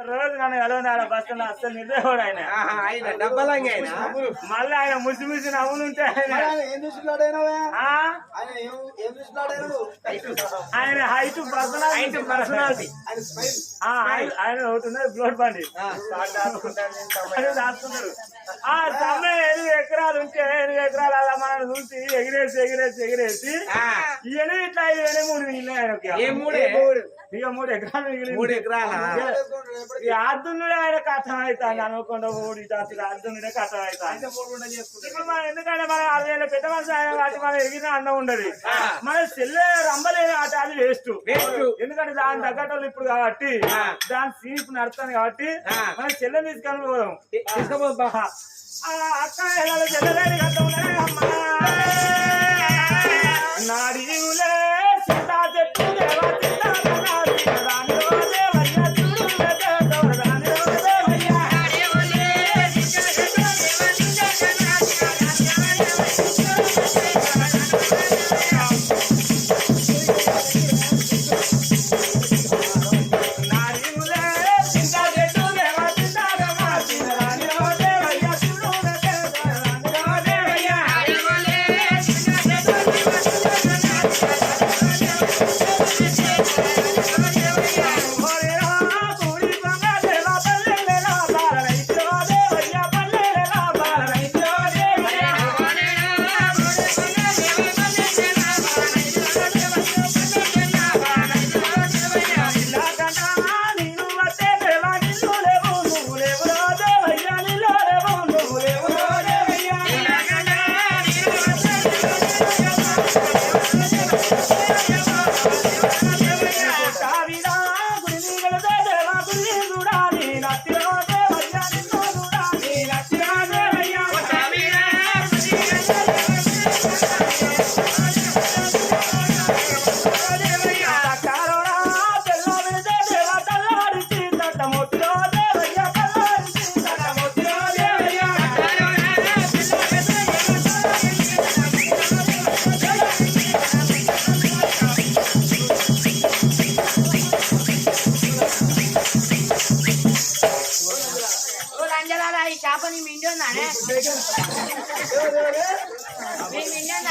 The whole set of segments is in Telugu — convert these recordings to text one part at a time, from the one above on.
రోజు కానీ కలవనాడ బస్సులో అస్సలు నిద్రపోడు ఆయన. ఆయన డబ్బలంగా ఆయన? మళ్ళీ ఆయన ముసి ముసి నవ్వులుంటే ఆయన. హైట్ పర్సనాలిటీ ఆయన పర్సనాలిటీ ఆయన ఒకటి ఉన్నది బ్లోడ్ బండి ఆ. ఎనిమిది ఎకరాలు ఉంటే ఎనిమిది ఎకరాలు అలా మనం చూసి ఎగిరేసి ఎగిరేసి ఎగిరేసి ఎనిమిది ఇట్లా ఐదు ఎనిమిది మూడు మిగిలినాయి ఆయనకి. ఏ మూడే? ఇక మూడు ఎకరాలు మూడు ఎకరాల? ఈ ఆయన కథం అవుతాను అనుకుండా ఓడి తాత అర్జునుడే కథం అవుతాను ఇప్పుడు మనం ఎందుకంటే మనం అరవై ఏళ్ళ పెద్ద మనిషి ఆయన కాబట్టి మనం ఎగిరిన అన్నం ఉండదు. మన చెల్లె రంబలేని ఆట అది వేస్ట్. ఎందుకంటే దాని తగ్గట్టు ఇప్పుడు కాబట్టి. దాని సీపు నడుస్తాను కాబట్టి. మన చెల్లెని తీసుకొని పోదాం. ఆ అక్క ఎలా చెల్లెలేని కథ అమ్మా. నాడీవులే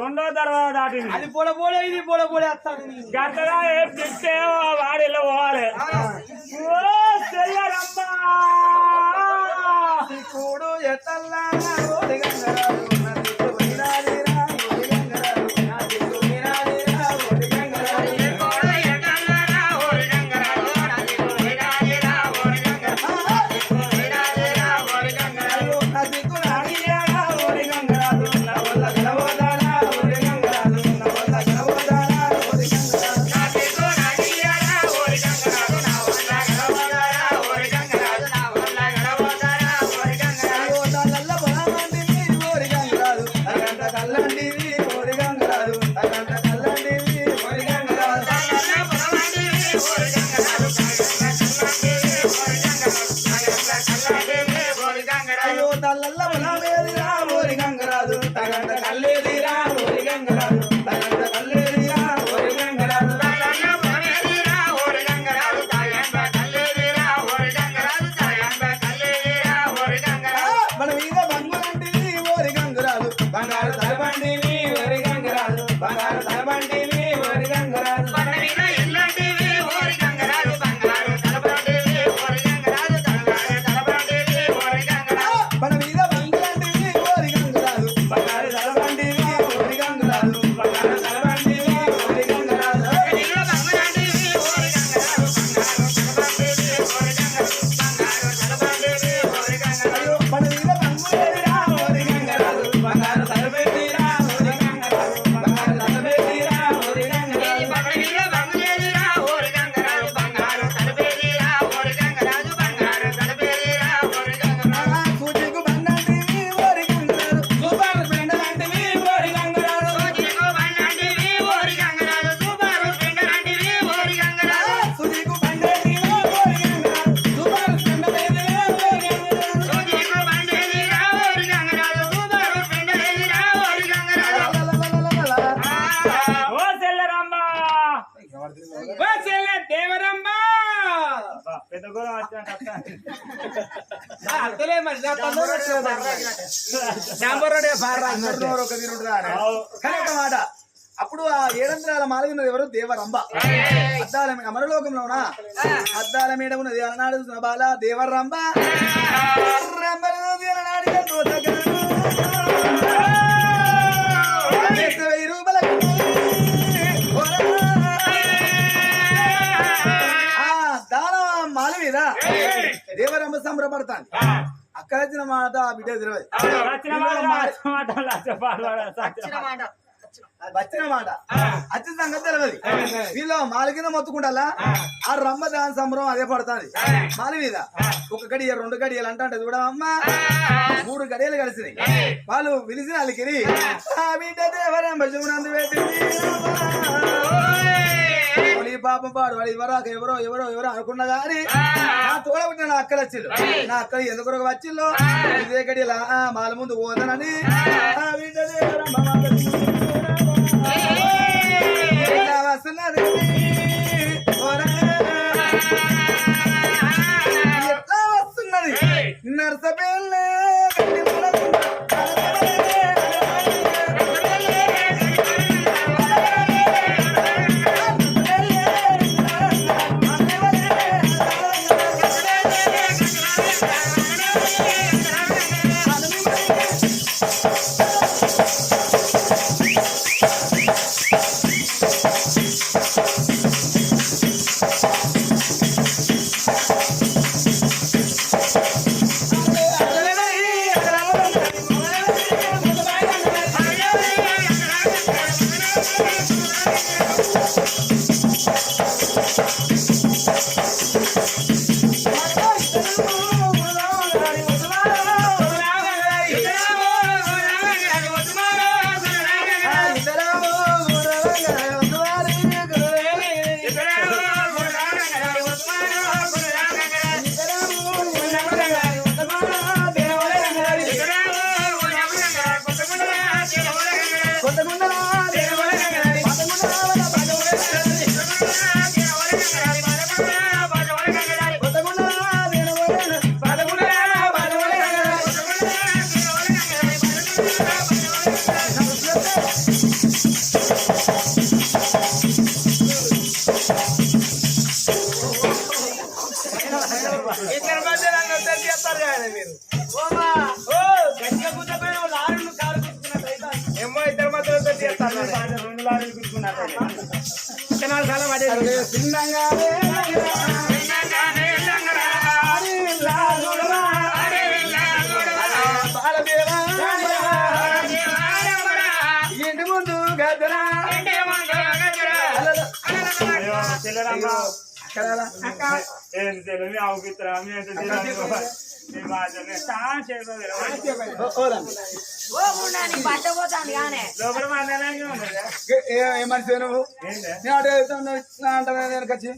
రెండో తర్వాత దాటింది. అది పోడ పోడే ఇది పోడ పోడే వస్తాను నీకు. గట్టగా ఏం చెప్తే వాడిలో పోవాలి. చెల్లెరమ్మా కూడు ఎత్తల్లా పెద్ద గోళం వచ్చినట్టు ఆ, మరి శాంబర్ రోడ్డే పారా ఒక తిరుగుడురా కానీ ఒక మాట అప్పుడు ఆ ఏడంత్రాల మాల ఉన్నది ఎవరు దేవరంబ అద్దాల అమరలోకంలోనా అద్దాల మీద ఉన్నది అలనాడు బాల దేవరంబ రంబను సంబరపడతాను అక్కడ వచ్చిన మాట ఆ బిడ్డ తెలియదు. వచ్చిన మాట వచ్చిన సంగతి తెలియదు. వీళ్ళు మాల కింద మొత్తుకుంటాలా? ఆ. రమ్మ దాని సంబరం అదే పడుతుంది. మాల మీద ఒక గడియ రెండు గడియలు అంటే చూడ అమ్మ. మూడు గడియలు కలిసినాయి. వాళ్ళు పిలిచిన వాళ్ళకి ఆ. బిడ్డ దేవరంబ శివునందు పెట్టింది పాపం పాడు వాడు ఎవరాక ఎవరో ఎవరో ఎవరో అనుకున్నా గాని నా తోడ పుట్టిన నా అక్కలు వచ్చిల్లు. నా అక్కలు ఎందుకు వచ్చిల్లు? ఇదే గడియల ఆ మాల ముందు పోదనని అయ్యో చెల్లెరమ్మ ఏ- మనిషి నువ్వు నేను అటు వచ్చి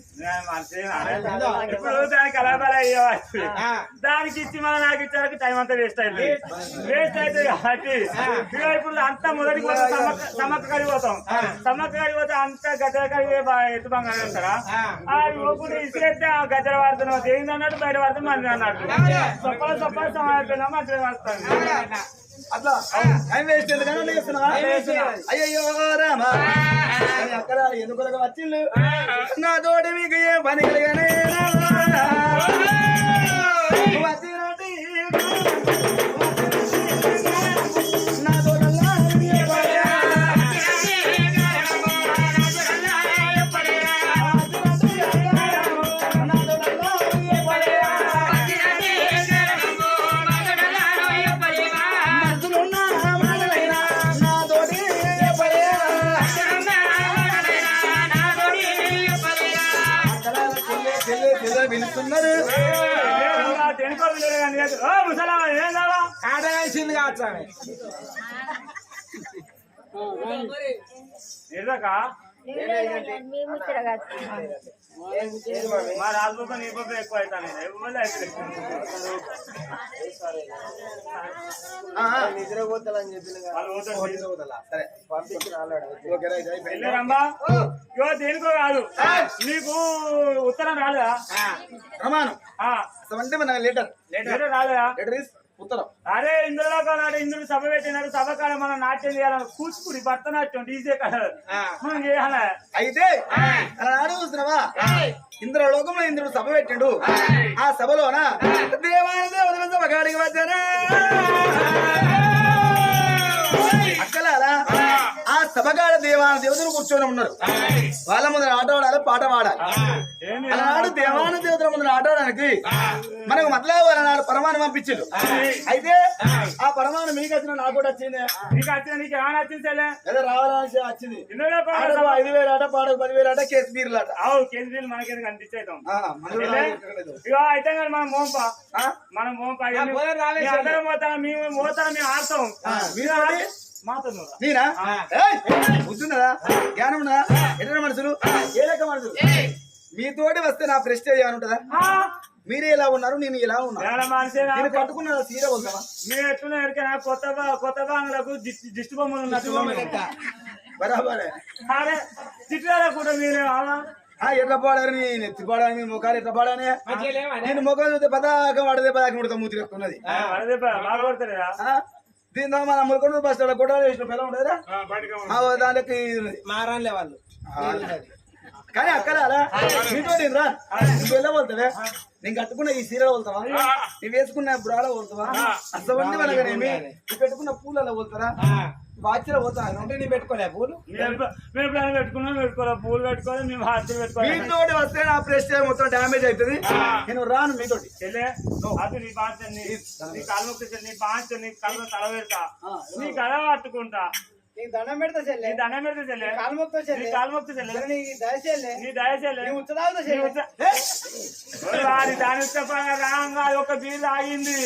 ఇప్పుడు దానికి కలబల అయ్యేవాడు దానికి ఇచ్చి మన నాకు టైం అంతా వేస్ట్ అయింది వేస్ట్ అయితే కాబట్టి ఇప్పుడు అంతా మొదటికి పోతే సమ్మక్క కడిగి పోతాం సమ్మక్క కడిగి పోతే అంతా గద్దెల కడిగి ఎత్తు బంగారం అంటారా ఆ యువకుడు ఇసుకెత్తే ఆ గద్దెల వాడుతున్నాం ఏంది అన్నట్టు బయట మంది అన్నట్టు సొప్పల సొప్పల సమాధానం మంచిగా వస్తాను అట్లా. టైం వేస్ట్ ఎందుకని రామా అక్కడ ఎందుకు వచ్చిండు నా తోటి మీకు ఏ పని కలిగానే వెళ్ళారమ్మా ఇగో దేనికో కాదు. నీకు ఉత్తరం రాలేదా? ప్రమాణం. ఆ, సెవెంటీ మన లెటర్ లెటర్ రాలేదా? లెటర్ ఇస్ ఉత్తరం. అరే ఇందులో నాడు ఇందులో సభ పెట్టినారు సభ కాడ మనం నాట్యం చేయాలని కూచిపూడి భరతనాట్యం డీజే కాడ మనం చేయాలి? అయితే అలా చూస్తున్నావా? ఇంద్రలోకంలో ఇంద్రుడు సభ పెట్టిండు. ఆ. సభలోన? దేవాన దేవతల సభ కాడికి అక్కలారా? ఆ. సభగాడ దేవాన దేవతలు కూర్చొని ఉన్నారు. వాళ్ళ ముందర ఆట ఆడాలి పాట పాడాలి అలనాడు దేవాన దేవతల ముందర ఆట ఆడడానికి మనకు మతలావు అలనాడు పరమాణం పంపించిండు అయితే ఆ. పరమాణం మీకు వచ్చిన నాకు కూడా వచ్చింది. నీకు వచ్చిన నీకు ఏమైనా వచ్చింది ఏదో రావాలని వచ్చింది. ఐదు వేలు ఆట పాడకు పదివేలు ఆట కేసు బీర్లు ఆట అవు కేంద్రీలు మనకేది కనిపించేద్దాం అయితే కానీ మనం మోంపా ఆ? మనం మోంపా అందరం పోతాం మేము పోతాం మేము ఆడతాం. మీరు ఆడి? మాతో నేనా ఏయ్! బుద్ధున్నదా? జ్ఞానం ఉన్నదా ఎట్లా మనుషులు? ఏ లెక్క మనుషులు? మీతోటి వస్తే నా ప్రెస్టేజ్ ఏమైనా ఉంటుందా? మీరే ఎలా ఉన్నారు నేను ఇలా ఉన్నా. మనిషి నేను కట్టుకున్న సీర పోతావా? మేము ఎట్లా ఎరికైనా కొత్త కొత్త బాంగ్లకు దిష్టి దిష్టి బొమ్మలు ఉన్నట్టు బరాబరే. అరే చిట్టాల కూడా మీరు అలా ఆ ఎట్లా పాడారు నేను మీ ముఖాలు ఎట్లా పాడానే? నేను ముఖం చూస్తే పదాక వాడితే పదాక ముడతా మూతి ఎక్కున్నది దీంతో మన ములకొండ బస్ కూడా వేసిన పిల్ల ఉండదురా? ఆ, దానికి. మారాన్లే వాళ్ళు. కానీ అక్కడ అలా నీతో నేను రా. నువ్వు వెళ్ళబోతావే నేను కట్టుకున్న ఈ సీర వెళ్తావా నువ్వు వేసుకున్న బ్రాడ వెళ్తావా అసలు మనగనేమి నువ్వు పెట్టుకున్న పూలలో వెళ్తారా వాచ్లో పోతా అంటే నీ పెట్టుకోలే పూలు? మేము పెట్టుకున్నాం పెట్టుకోవాలి పూలు పెట్టుకోవాలి మేము హాస్టల్ పెట్టుకోవాలి మీతోటి వస్తే నా ప్రెస్ మొత్తం డ్యామేజ్ అవుతుంది. నేను రాను మీతోటి చెల్లె అది నీ బాధ్యత నీ నీ కాలు మొక్కి నీ బాధ్యత నీ కళ్ళ తల పెడతా. నీ కళ పట్టుకుంటా. నీకు దండం పెడతా చెల్లె. నీ దండం పెడితే చెల్లె. నీ చెల్లె. కాలు మొక్కి చెల్లె. నీకు దయ చెల్లె. నీ దయ చెల్లె. నీ ఉత్తరావుతా నీ దాని రాంగా ఒక బీర్ ఆగింది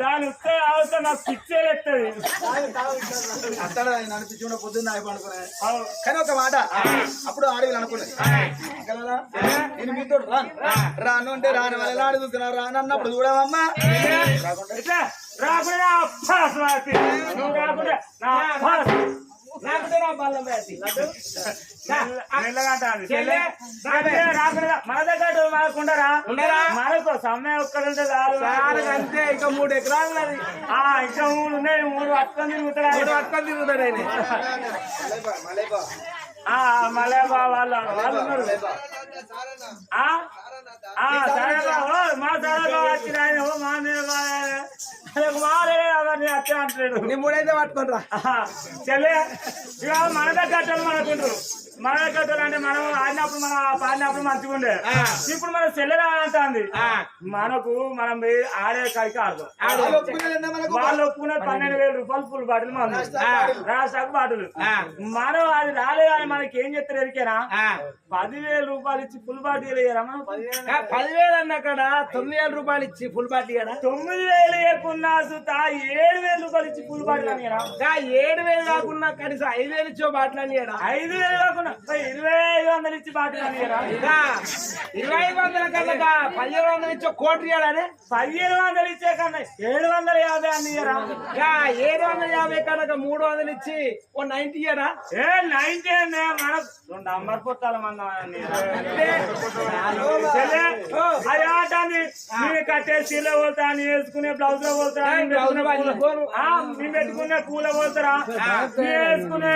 దాని ఉత్త ఆగితే నాకు పిచ్చేస్తుంది అక్కడ నడిపించుకున్న పొద్దున్న పండుకునే. కానీ ఒక మాట అప్పుడు ఆడవిలు అనుకున్నది కదా? నేను మీతో రాను. రాను అంటే రాని వాళ్ళు ఎలా అడుగుతున్నారు రాను అన్నప్పుడు చూడవమ్మా. రాకుండా నా అప్పాస్. నువ్వు రాకుండా అప్పాస్. బల్లం మన దగ్గర మనకుండరా ఉండరా? మనకు సమయం ఒక్కడుంటే చాలు. అంతే ఇక మూడు ఎకరాలు ఉన్నది ఆ, ఇంకా మూడు ఉన్నాయి మూడు పట్టుకొని తిరుగుతారా మూడు పట్టుకొని తిరుగుతాడు ఆయన. బా- వాళ్ళ వాళ్ళు ఉన్నారు. మా సరే మా నీ మూడైతే ఆహా, చెల్లె మన దగ్గర మనకుంటారు మన కథలు అంటే మనం ఆడినప్పుడు మనం పాడినప్పుడు మంచిగా ఉండే. ఇప్పుడు మన సెల్లెలు అంటుంది మనకు మనం ఆడే కాడికి ఆడదాం. వాళ్ళు ఒప్పుకున్న పన్నెండు వేల రూపాయలు ఫుల్ బాటిల్ మందు. రాష్ట్రకు బాటిల్ మనం అది రాలేదు అని మనకి ఏం చెప్తారు ఎరికేనా పదివేల రూపాయలు ఇచ్చి ఫుల్ బాటిల్ మనం పదివేలు అన్నక్కడ తొమ్మిది వేల రూపాయలు ఇచ్చి ఫుల్ కదా తొమ్మిది వేలు వేయకున్నా సుత ఏడు వేల రూపాయలు ఇచ్చి ఫుల్ బాటిల్ అని ఏడు వేలు కాకుండా కనీసం ఐదు వేలు ఇచ్చో బాటలు అని ఐదు వేలు కాకుండా ఇరవై ఐదు వందలు ఇచ్చి ఇరవై ఐదు వందల కన్నా పదిహేను వందలు ఇచ్చో కోటి ఇయ్యాలని? పదిహేను వందలు ఇచ్చే కన్నా ఏడు వందల యాభై అని ఇయ్యరా? ఇంకా ఏడు వందల యాభై కనుక మూడు వందలు ఇచ్చి ఓ నైన్టీ ఇయ్యరా? ఏ నైన్టీ అండి మనకు రెండు అమ్మర్ పొట్టాల మంది అది ఆట అండి మేము కట్టే చీరలో పోతా అని వేసుకునే బ్లౌజ్లో పోతా. మేము పెట్టుకునే పూల పోతారా? వేసుకునే?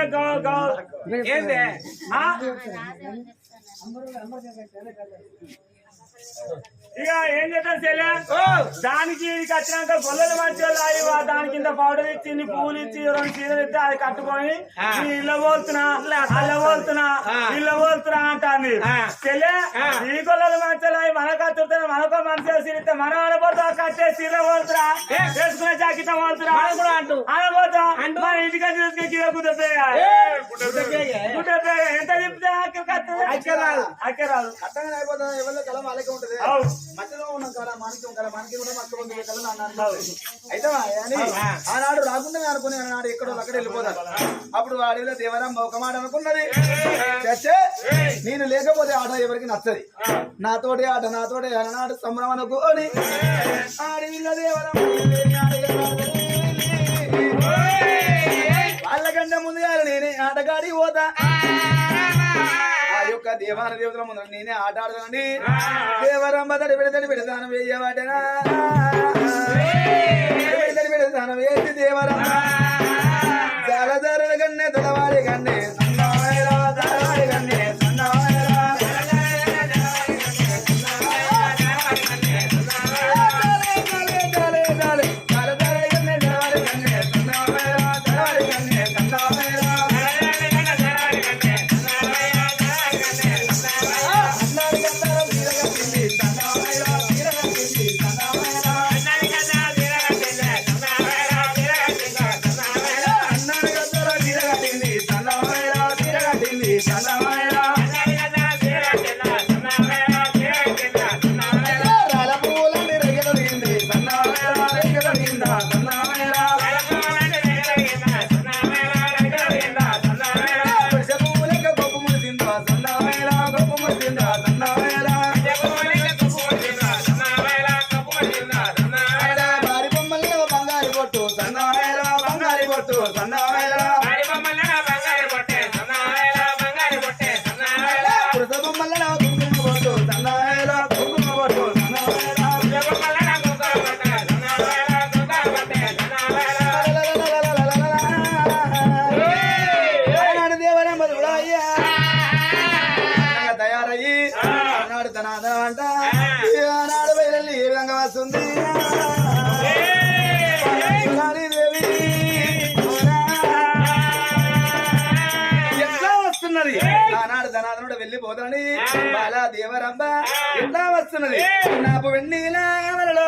ఇక ఏం చేద్దాం చెల్లె దానికి ఇది వచ్చినాక గొల్లలు మంచి దాని కింద పౌడర్ ఇచ్చి పూలు ఇచ్చి రెండు చీరలు ఇస్తే అది కట్టుకొని ఇళ్ళ పోతున్నా అల్ల పోతున్నా. ఇళ్ళ పోతున్నా అంటాంది ఆ. చెల్లె. ఈ గొల్లలు మంచాలు మనకు కట్టుతే మనకో మంచిగా సీరితే మనం అనబోతా కట్టే చీర పోతురా మనం కూడా అంటూ. అనబోతా. కిలో. ఎంత చెప్తే అయిపోతుంది. వాళ్ళకే ఉంటది. మధ్యలో ఉన్న మాణిక్యం మాణిక్యం కూడా అన్నారు అయితే ఆనాడు రాకుండా అనుకుని ఆనాడు ఎక్కడో అక్కడ వెళ్ళిపోతారు అప్పుడు వాడిలో దేవరాం ఒక మాట అనుకున్నది చచ్చే నేను లేకపోతే ఆట ఎవరికి నచ్చది? నాతోటి ఆట నాతోటి ఆనాడు సంబరం అనుకోని ఆడిల్ల దేవరం వాళ్ళకంటే ముందుగా నేనే ఆటగాడి పోతా. ఆ యొక్క దేవాన దేవతల ముందు నేనే ఆట ఆడదానండి దేవరమ్మ తడి పెడతడి పెడతాను వేయవాటనా పెడతడి పెడతాను వేసి దేవరమ్మ దళదరుల కన్నే తల వెళ్ళిపోతాడని బాలా దేవరంబ ఎట్లా వస్తున్నది. నాకు వెన్నీలా వెన్నీలా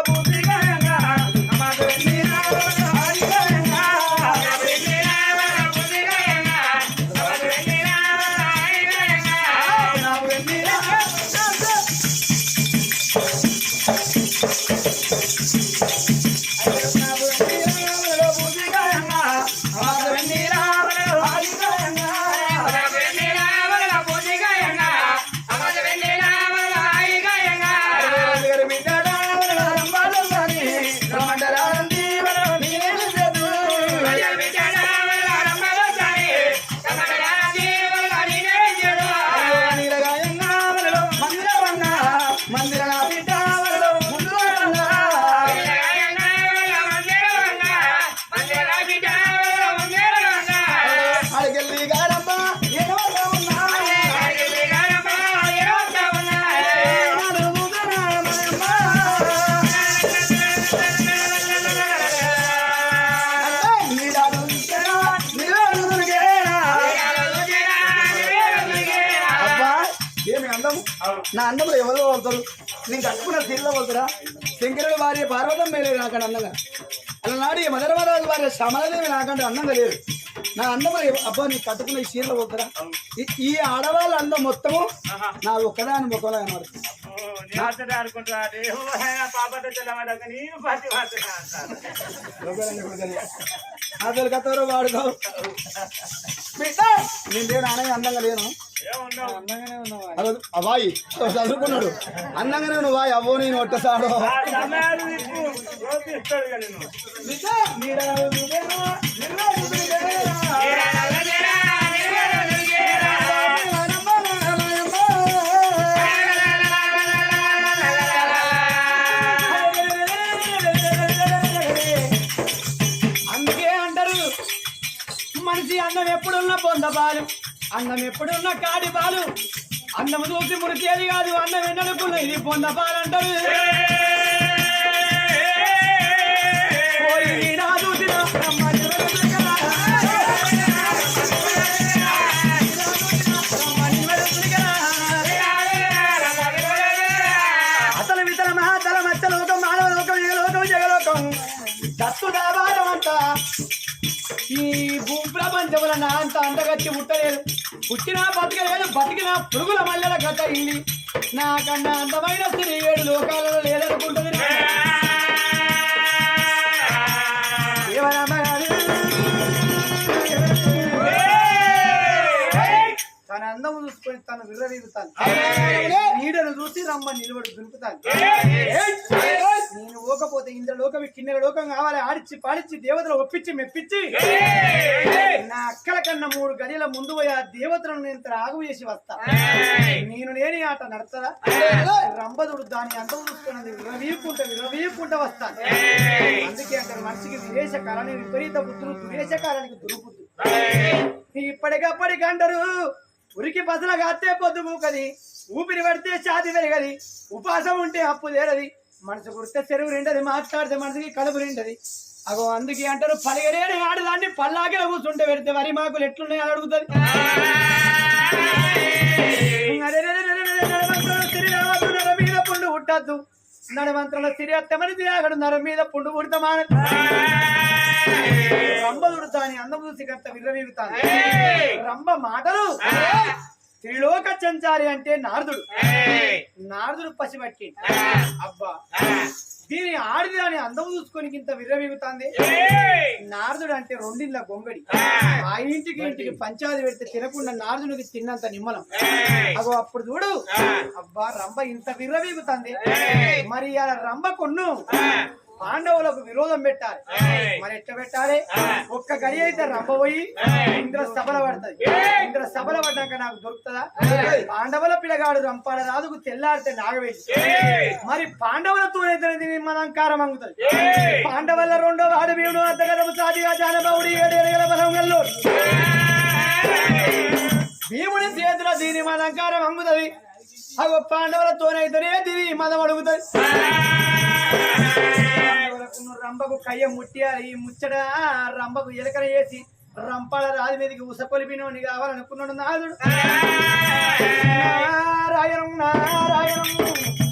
నా అందములు ఎవరు పోతారు నేను కట్టుకున్న సీల్లో పోతారా? శంకరుడు భార్య పార్వతం మేలేదు నాకంటే అందంగా. అలా నాడు ఈ మదరమరాజు భార్య శ్యామలదేవి నాకంటే అందంగా లేదు నా ఎవ- అబ్బా నీకు కట్టుకున్న ఈ చీరలో పోతారా? ఈ- ఆడవాళ్ళ అందం మొత్తము నా ఒక్కదాని ముఖంలో కనబడుతుంది. అసలు కథలో వాడుతావు బిడ్డ నేను అందంగా లేను. అదో అబ్బాయి చదువుకున్నాడు. అందంగానే నువ్వు బాయ్ అవ్వో నేను ఒట్టసాడు. అందుకే అంటారు మనిషి అన్నం ఎప్పుడున్న పొందబాలు. అన్నం ఎప్పుడున్న కాడి పాలు. అన్నం చూసి మురికేది కాదు అన్నం ఎన్నడుకున్న ఇది పొంద పాలంటారు అంట ఈ భూ ప్రపంచముల నా అంత అంతగచ్చి పుట్టలేదు పుట్టినా బతకలేదు బతికినా పురుగుల మల్లెల గత ఇల్లి నాకన్నా అందమైన స్త్రీ ఏడు లోకాలలో లేదనుకుంటుంది తన అందము చూసుకొని తను విర్రవీగుతాను. నీడను చూసి రమ్మని నిలబడి దునుకుతాను నేను ఓకపోతే ఇంద్ర లోకం కిన్నెల లోకం కావాలి. ఆడిచ్చి పాడిచ్చి దేవతలు ఒప్పించి మెప్పించి. నా అక్కల కన్నా మూడు గడియల ముందు పోయి ఆ దేవతలను నేను రాగు చేసి వస్తా. నేను లేని ఆట నడతదా? రంబదుడు దాని అందం చూసుకున్నది విరవీయకుంట విరవీయకుంట వస్తాను. అందుకే అంటారు మనిషికి విదేశ కాలాన్ని విపరీత బుద్ధులు దురేశ కాలానికి దురుబుద్ధు ఇప్పటికప్పటికి అంటారు ఉరికి బసల కాస్తే పొద్దు మూకది ఊపిరి పడితే ఛాతి పెరగది ఉపాసం ఉంటే అప్పు తేరది మనసు కుడితే చెరువు రెండది మాట్లాడితే మనసుకి కడుపు రెండది అగో అందుకే అంటారు పలిగరేని ఆడదాన్ని పల్లాకే కూర్చుంటే పెడితే వరి మాకులు ఎట్లున్నాయి? అని అడుగుతుంది మీద పుండు పుట్టద్దు. నడమంత్రంలో సిరి అత్తమని తిరాగడు నర మీద పుండు పుడతామాన. చూసి విర్రవీగుతాను రంబ మాటలు. త్రిలోక సంచారి అంటే నారదుడు. నారదుడు పసిబట్టి అబ్బా! దీని ఆడిది అని అందం చూసుకొని ఇంత విర్రవీగుతాంది. నారదుడు అంటే రెండిళ్ళ గొంగడి. ఆ! ఇంటికి ఇంటికి పంచాది పెడితే తినకుండా నారదుడికి తిన్నంత నిమ్మలం. అగో అప్పుడు చూడు. అబ్బా రంభ ఇంత విర్రవీగుతుంది. మరి అలా రంభ కొన్ను. పాండవులకు విరోధం పెట్టాలి. మరి ఎట్లా పెట్టాలి? ఒక్క గడి అయితే రంభ పోయి ఇంద్ర సభల పడుతుంది. ఇంద్ర సభల పడ్డాక నాకు దొరుకుతుందా? పాండవుల పిల్లగాడు రంపాడ రాజుకు తెల్లారితే నాగవేసి. మరి పాండవులతో దీని మనంకారం అంగుతుంది. పాండవుల రెండో వాడు భీముడు అద్దగదము సాదిగా జానబావుడి ఏడు ఎరగల బలం గల్లు భీముడి చేతిలో దీని మనంకారం అంగుతుంది. అగో పాండవులతోనైతేనే దీని మదం అడుగుతుంది. రంబకు రంభకు కయ్య ముట్టియాలి ఈ ముచ్చట రంభకు ఎలకన వేసి రంపాల రాజు మీదకి ఉసకొలిపినోని కావాలనుకున్నాడు నాదుడు నారాయణం నారాయణం నారాయణ.